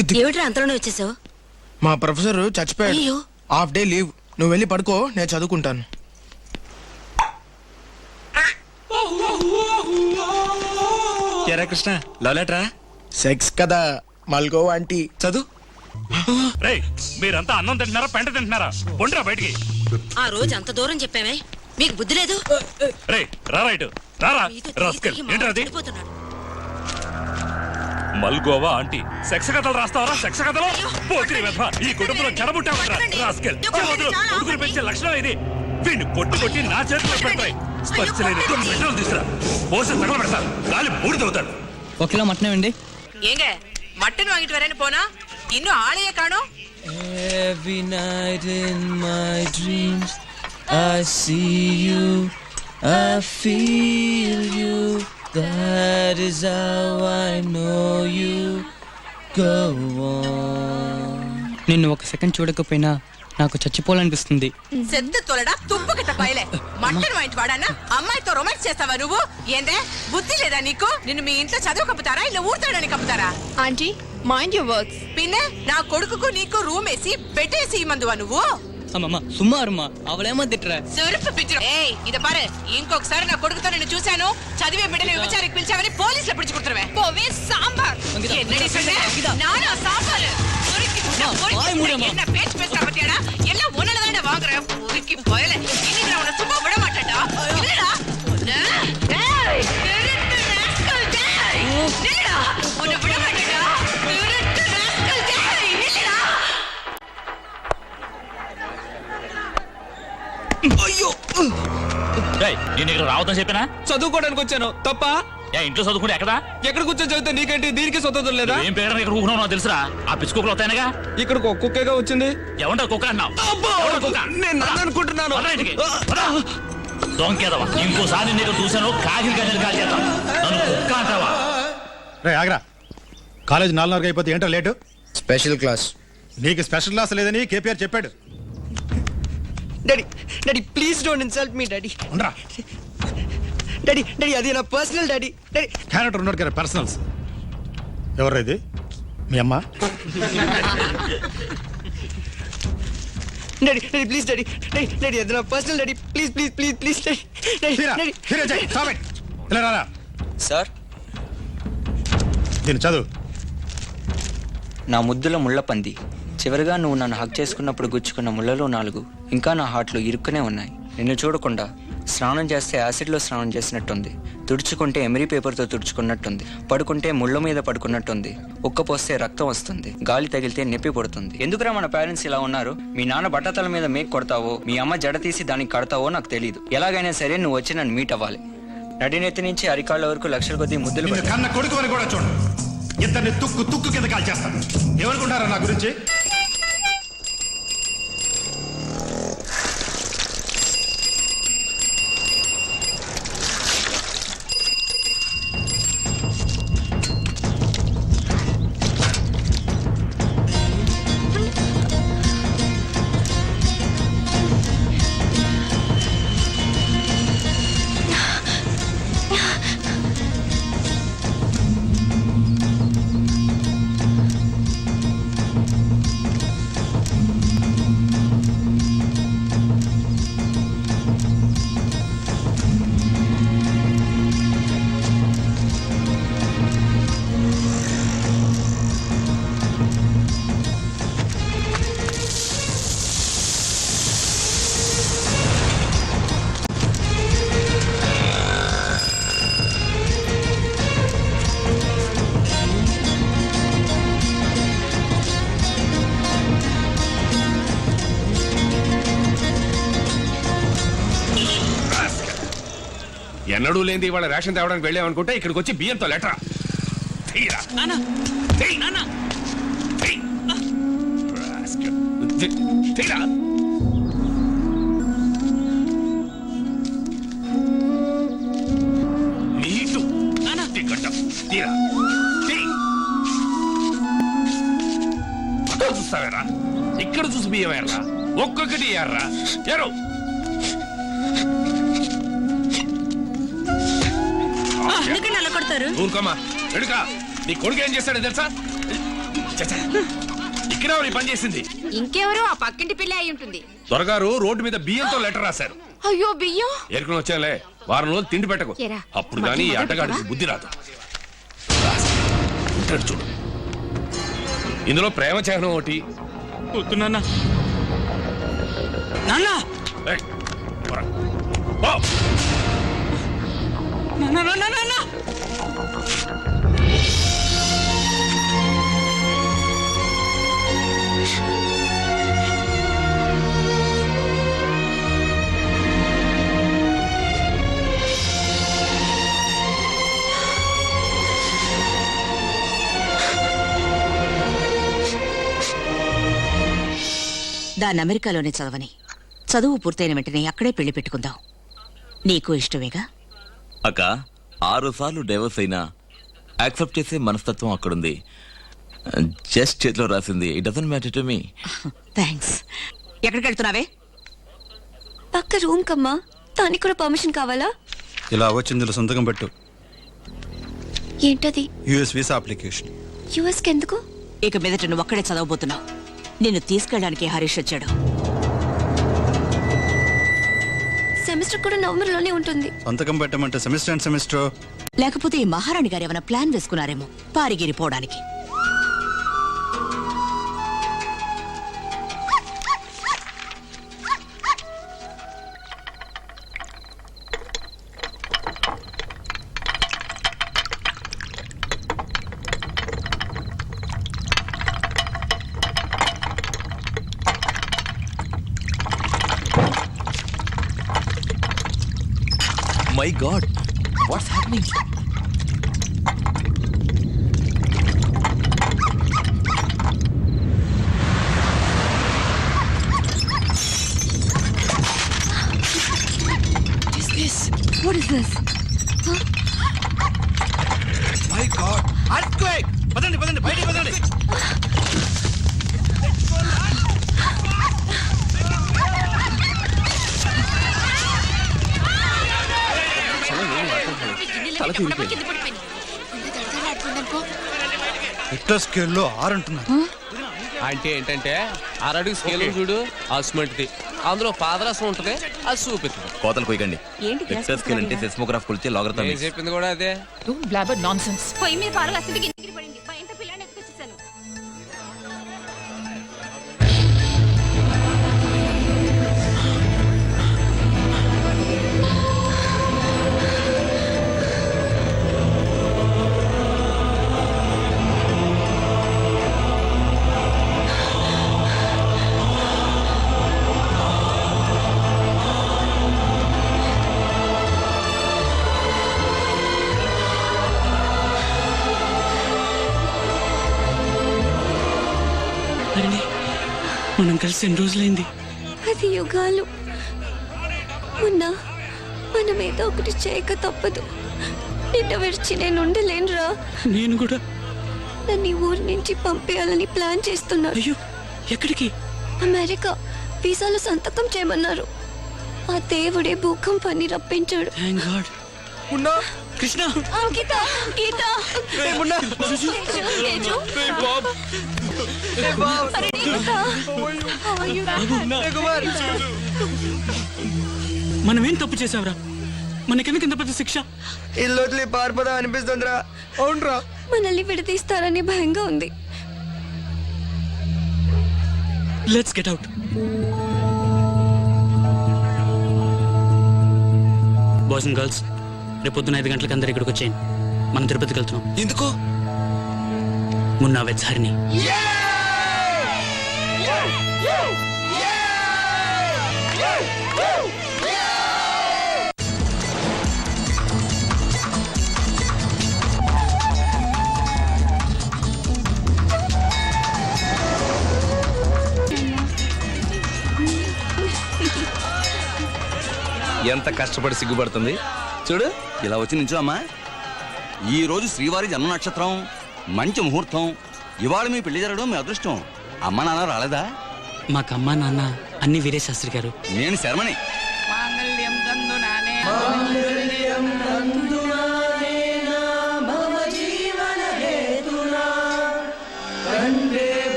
ఏమిట్రా అంతలోనే వచ్చేసావు? మా ప్రొఫెసర్ చచ్చిపోయాడు. Half day leave. నువ్వు వెళ్ళి పడుకో నేను చదువుకుంటాను. ఎరా కృష్ణ లవ్ లెటరా? సెక్స్ కదా మల్గో ఆంటీ. చదువు. రేయ్ మీరంతా అన్నం తింటున్నారా పెంట తింటున్నారా? పొండిరా బయటికి. ఆ రోజు అంత దూరం చెప్పామే మీకు బుద్ధి లేదు? రే రారా ఇటు రారా రాస్కెల్ ఏంట్రా అది. మల్గోవా ఆంటీ సెక్స్ కథలు రాస్తావరా సెక్స్ కథలు పోకిరి వెధవ ఈ కుటుంబంలో చెడబుట్టావరా రాస్కెల్ చెవదులు కొడుకుని పెంచే లక్షణం ఇది వీడిని కొట్టి కొట్టి నా చేతిలో పెడతాయి స్పర్శ లేని మెషిన్ తీసుకురా పోసి తగల పెడతారు గాలి బూడిదవుతాడు ఒక కిలో మటన్ ఇవ్వండి ஏங்க மட்டன் வாங்கிட்டு வரேன்னு போனா இன்னும் ஆளையே காணோம் Every night in my dreams I see you I feel you That is how I know you. Go on. నిన్ను ఒక సెకండ్ చూడకపోయినా నాకు చచ్చిపోవాలనిపిస్తుంది. సెద్ద తొలడా తుప్పుకట్ట పైలే మట్టన్ ఇంటి వాడానా అమ్మాయితో రొమాన్స్ చేస్తావా నువ్వు? ఏందే? బుద్ధి లేదా నీకు? నిన్ను మీ ఇంట్లో చదువు కప్పుతారా? ఇలా ఊరుతాడని కప్పుతారా? ఆంటీ మైండ్ యువర్ వర్క్స్ పిన్నే నా కొడుకుకు నీకు రూమ్ వేసి బెడ్ వేసి ఇమ్మందువా నువ్వు? అమ్మమ్మ సుమ్మా అరుమా అవలేమో తిట్టరా చెరుపు పిచ్చిన ఏయ్ ఇద పారు ఇంకొకసారి నా కొడుకుతో నేను చూశాను చదివే బిడ్డని విచారికి పిలిచావని పోలీసులు పిడిచి కుడుతురవే పోవే సాంబార్ அங்கதான். என்னடி சொன்ன அங்கதான். நானா சாம்பார் பொறுக்கி புட்டா, அம்மா, பொறுக்கி வாய் புட்டா. மூடும்மா. என்ன பேச்சு பேசுறா பத்தியாடா எல்லாம் உன்னால தானே வாங்குறேன் பொறுக்கி போயல இன்னைக்கு நான் உன்னை சும்மா விட மாட்டேன்டா రేయ్ నేను ఇక్కడ రావద్దని చెప్పినా? చదువుకోవడానికి వచ్చాను. తప్ప? ఏ ఇంట్లో చదువుకుంటే ఎక్కడా? ఎక్కడ కూర్చొని చదివితే నీకేంటి? దీనికి స్వతంత్రం లేదా? ఏం పేరు ఇక్కడ ఊహున్నావు నాకు తెలుసురా? ఆ పిచ్చుకోకలు వస్తాయనగా? ఇక్కడికి ఒక కుక్కగా వచ్చింది. ఎవరంటారు కుక్క అన్నావు? ఎవరా కుక్క? నేను నన్ను అనుకుంటున్నాను. పదరా ఇంటికి. పదరా. దొంకేదవా ఇంకోసారి నేను చూశాను కాకిరి కాకిరి కాల్ చేద్దాం నన్ను కుక్క అంటావా? రే ఆగ్రా. కాలేజ్ నాలుగున్నరకు అయిపోతే ఏంటో లేటు? స్పెషల్ క్లాస్ నీకు స్పెషల్ క్లాస్ లేదని కేపీఆర్ చెప్పాడు. Daddy daddy please don't insult me daddy ఉండరా? డాడీ డాడీ అది నా పర్సనల్ డాడీ డాడీ క్యారెక్టర్ ఉన్నాడు కదా పర్సనల్స్ ఎవరు ఇది? మీ అమ్మ. Daddy daddy please daddy daddy daddy అది నా personal daddy please please please please daddy daddy. ఇలా రారా? సార్? దీన్ని చదువు. నా ముద్దుల ముళ్ళ పంది. చివరిగా నువ్వు నన్ను హక్ చేసుకున్నప్పుడు గుచ్చుకున్న ముళ్ళలో నాలుగు. ఇంకా నా హార్ట్లో ఇరుక్కునే ఉన్నాయి. నిన్ను చూడకుండా స్నానం చేస్తే యాసిడ్లో స్నానం చేసినట్టుంది. తుడుచుకుంటే ఎమరీ పేపర్తో తుడుచుకున్నట్టుంది. పడుకుంటే ముళ్ళ మీద పడుకున్నట్టుంది. ఉక్క పోస్తే రక్తం వస్తుంది. గాలి తగిలితే నొప్పి పడుతుంది. ఎందుకురా మన పేరెంట్స్ ఇలా ఉన్నారు? మీ నాన్న బట్టతల మీద మేక్ కొడతావో మీ అమ్మ జడ తీసి దానికి కడతావో నాకు తెలియదు ఎలాగైనా సరే నువ్వు వచ్చి నన్ను మీట్ అవ్వాలి. నడినెత్తి నుంచి అరికాళ్ళ వరకు లక్షల కొద్దీ ముద్దులు నిన్ను పెట్టాను. కన్న కొడుకు అని కూడా చూడండి ఇద్దరిని తుక్కు తుక్కు కింద కాల్ చేస్తాను ఏమనుకుంటారా నా గురించి? ఎన్నడూ లేని వాళ్ళ రేషన్ తేవడానికి వెళ్ళామనుకుంటే ఇక్కడికి వచ్చి బియ్యంతో లెటర్. తీరా చూస్తావేరా? ఇక్కడ చూసి బియ్యం ఎర్రా ఒక్కొక్కటి ఎర్రా ఎరు కొడతారు ఊరుకోమా ఎడుకా నీ కొడుకు ఏం చేస్తాడో తెలుసా. ఇక్కడే పని చేసింది. ఇంకెవరో ఆ పక్కింటి పిల్ల అయి ఉంటుంది. దొరగారు రోడ్డు మీద బియ్యంతో లెటర్ రాశారు. అయ్యో బియ్యం? ఎరుకుని వచ్చాలే వారం రోజులు తిండి పెట్టకు. ఏరా, అప్పుడు కానీ ఈ అడ్డగాడికి మొదలు బుద్ధి రాదు. ఉంటాడు చూడు. ఇందులో ప్రేమ చిహ్నం ఒకటి. వద్దు నాన్న. నాన్న! ఏయ్, పోరా. పో. నాన్న నాన్న నాన్న! దాన్ని అమెరికాలోనే చదవని. చదువు పూర్తయిన వెంటనే అక్కడే పెళ్ళి పెట్టుకుందాం. నీకు ఇష్టమేగా? అక్క ఆరు సార్లు డైవర్స్ అయినా యాక్సెప్ట్ చేసే మనస్తత్వం అక్కడుంది. జస్ట్ చేతిలో రాసింది. It doesn't matter to me thanks ఎక్కడికి వెళ్తున్నావే? పక్క రూమ్ కమ్మా దానికి కూడా పర్మిషన్ కావాలా? ఇలా వచ్చింది సొంతకం పెట్టు. ఏంటది? US visa application. యుఎస్కి ఎందుకు? ఇక మీదట నువ్వు అక్కడే చదవబోతున్నావు. నిన్ను తీసుకెళ్ళడానికి హరీష్ వచ్చాడు. సెమిస్టర్ కూడా నవంబర్లోనే ఉంటుంది. సంతకం పెట్టమంటే సెమిస్టర్ అండ్ సెమిస్టర్. లేకపోతే ఈ మహారాణి గారు ఏమైనా ప్లాన్ వేసుకున్నారేమో పారిగిరిపోవడానికి. మై god, what's happening? What is this? Richter స్కేల్లో ఆరు అంటున్నారు. అంటే ఏంటంటే అరడుగు స్కేల్ చూడు అసుమంటిది అందులో పాదరసం ఉంటది అది చూపిస్తుంది కోతలు కొయ్యండి ఏంటి గ్యాస్ ఎక్సెస్ స్కేల్ అంటే సెస్మోగ్రాఫ్ కొలితే లాగరతా నేను చెప్పింది కూడా అదే. పొయ్యి మీద పాలు అసలు పడింది. మనం కలిసి ఎన్ని రోజులైంది? అది యుగాలు. మొన్న మనం ఏదో ఒకటి చేయక తప్పదు. నిన్న విడిచి నేను ఉండలేనురా. నేను కూడా. నన్ను ఊరి నుంచి పంపేయాలని ప్లాన్ చేస్తున్నారు. అయ్యో ఎక్కడికి? అమెరికా. వీసాలో సంతకం చేయమన్నారు. ఆ దేవుడే భూకంపాన్ని రప్పించాడు. Thank god. కృష్ణ? ఆ, గీత గీత. you? మనమేం తప్పు చేసావురా మనకెందుకు ఇంత పెద్ద శిక్ష? ఇల్లు వదిలి పారిపోదాం అనిపిస్తుందిరా. అవునరా. మనల్ని విడదీస్తారని భయంగా ఉంది. Let's get out boys and girls రేపు పొద్దున ఐదు గంటలకు అందరు ఇక్కడికి వచ్చేయండి. మనం తిరుపతికి వెళ్తున్నాం. ఎందుకు? మున్నా వెజ్ హరిని ఎంత కష్టపడి సిగ్గుపడుతుంది? చూడు ఇలా వచ్చి నుంచో అమ్మా. ఈరోజు శ్రీవారి జన్మ నక్షత్రం మంచి ముహూర్తం. ఇవాళ మీ పెళ్ళి జరగడం మీ అదృష్టం. అమ్మ నాన్న రాలేదా? మాకమ్మ నాన్న అన్ని వీరే శాస్త్రి గారు. నేను శర్మని.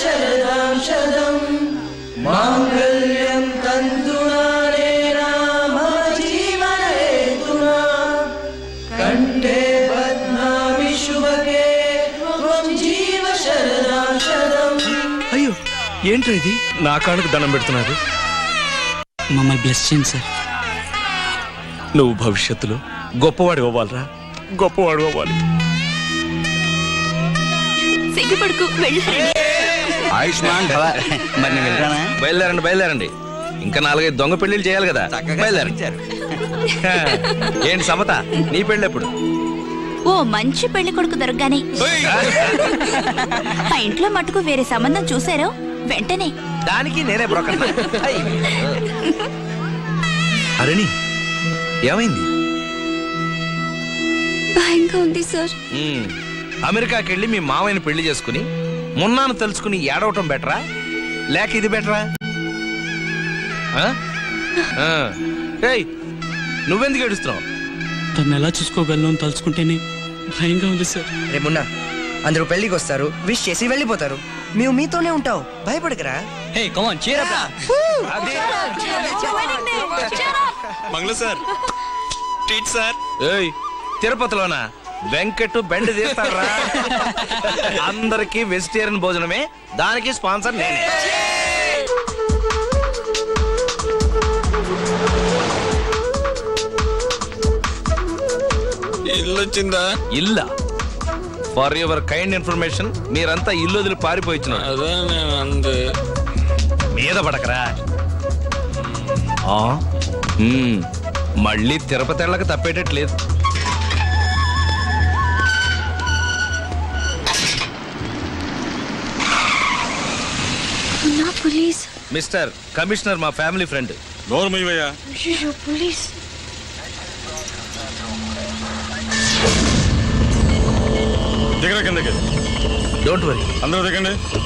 శరదాం శరదం మా ఏంట్రా ఇది? నా కాళ్ళకు దండం పెడుతున్నారు. మమ్మల్ని బ్లెస్ చేయండి సార్. నువ్వు భవిష్యత్తులో గొప్పవాడి అవ్వాలరా. గొప్పవాడు అవ్వాలి. సిగ్గుపడుకు వెళ్ళు ఆయుష్మాన్ భవ మరి నేను బయలుదేరండి బయలుదేరండి. ఇంకా నాలుగైదు దొంగ పెళ్ళిళ్ళు చేయాలి కదా. బయలుదేరండి. ఏంటి సమత నీ పెళ్ళి ఎప్పుడు ఓ మంచి పెళ్ళి కొడుకు దొరకగానే. మా ఇంట్లో మటుకు వేరే సంబంధం చూసారో? వెంటనే. దానికి నేనే బ్రోకర్. అరేని ఏమైంది? భయంగా ఉంది సార్. అమెరికాకి వెళ్ళి మీ మామయ్యని పెళ్ళి చేసుకుని మున్నాను తెలుసుకుని ఏడవటం బెటరా? లేక ఇది బెటరా? ఆ? ఆ. ఏయ్ నువ్వెందుకు ఏడుస్తున్నావు? తను ఎలా చూసుకోగలను తలుచుకుంటేనే భయంగా ఉంది సార్. రేపున్నా అందరూ పెళ్ళికి వస్తారు విష్ చేసి వెళ్ళిపోతారు. మేము మీతోనే ఉంటావు భయపడకరా. హే కమాన్ చీర మంగళ సార్. Treat sir. ఏయ్ తిరుపతిలోనా? వెంకట్ బెండ్ తీస్తారా అందరికి వెజిటేరియన్ భోజనమే. దానికి స్పాన్సర్ నేనే. ఇల్లు వచ్చిందా? ఇల్ల? ఫర్ యువర్ కైండ్ ఇన్ఫర్మేషన్ మీరంతా ఇల్లు వదిలి పారిపోయిన అదే నేను అంది. మీద పడకరా. ఆ? మ్మ్. మళ్ళీ తిరుపతి వెళ్ళక తప్పేటట్లేదు. నా పోలీస్. మిస్టర్ కమిషనర్ మా ఫ్యామిలీ ఫ్రెండ్. నోరు మీవయ్యా అయ్యో పోలీస్. దిగర కిందకి డోంట్ వరీ అందరూ దిగండి